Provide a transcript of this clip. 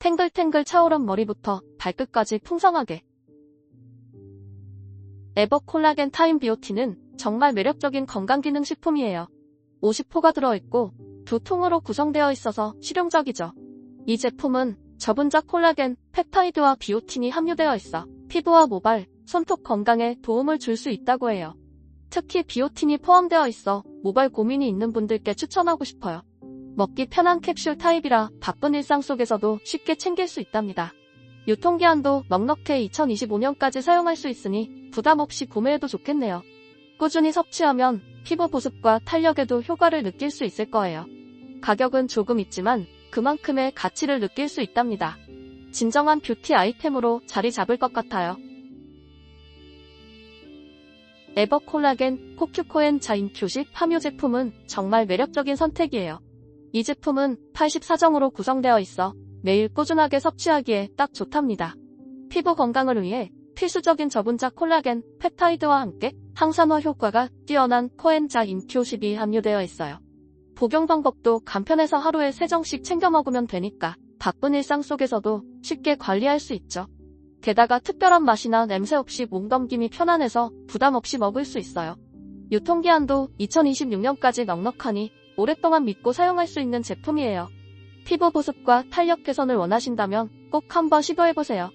탱글탱글 차오른 머리부터 발끝까지 풍성하게. 에버 콜라겐 타임 비오티는 정말 매력적인 건강기능식품이에요. 50호가 들어있고 두 통으로 구성되어 있어서 실용적이죠. 이 제품은 저분자 콜라겐, 펩타이드와 비오틴이 함유되어 있어 피부와 모발, 손톱 건강에 도움을 줄 수 있다고 해요. 특히 비오틴이 포함되어 있어 모발 고민이 있는 분들께 추천하고 싶어요. 먹기 편한 캡슐 타입이라 바쁜 일상 속에서도 쉽게 챙길 수 있답니다. 유통기한도 넉넉해 2025년까지 사용할 수 있으니 부담 없이 구매해도 좋겠네요. 꾸준히 섭취하면 피부 보습과 탄력에도 효과를 느낄 수 있을 거예요. 가격은 조금 있지만 그만큼의 가치를 느낄 수 있답니다. 진정한 뷰티 아이템으로 자리 잡을 것 같아요. 에버콜라겐 코큐코엔 자인 큐식 함유 제품은 정말 매력적인 선택이에요. 이 제품은 84정으로 구성되어 있어 매일 꾸준하게 섭취하기에 딱 좋답니다. 피부 건강을 위해 필수적인 저분자 콜라겐, 펩타이드와 함께 항산화 효과가 뛰어난 코엔자 인큐식이 함유되어 있어요. 복용 방법도 간편해서 하루에 3정씩 챙겨 먹으면 되니까 바쁜 일상 속에서도 쉽게 관리할 수 있죠. 게다가 특별한 맛이나 냄새 없이 몸넘김이 편안해서 부담 없이 먹을 수 있어요. 유통기한도 2026년까지 넉넉하니 오랫동안 믿고 사용할 수 있는 제품이에요. 피부 보습과 탄력 개선을 원하신다면 꼭 한번 시도해보세요.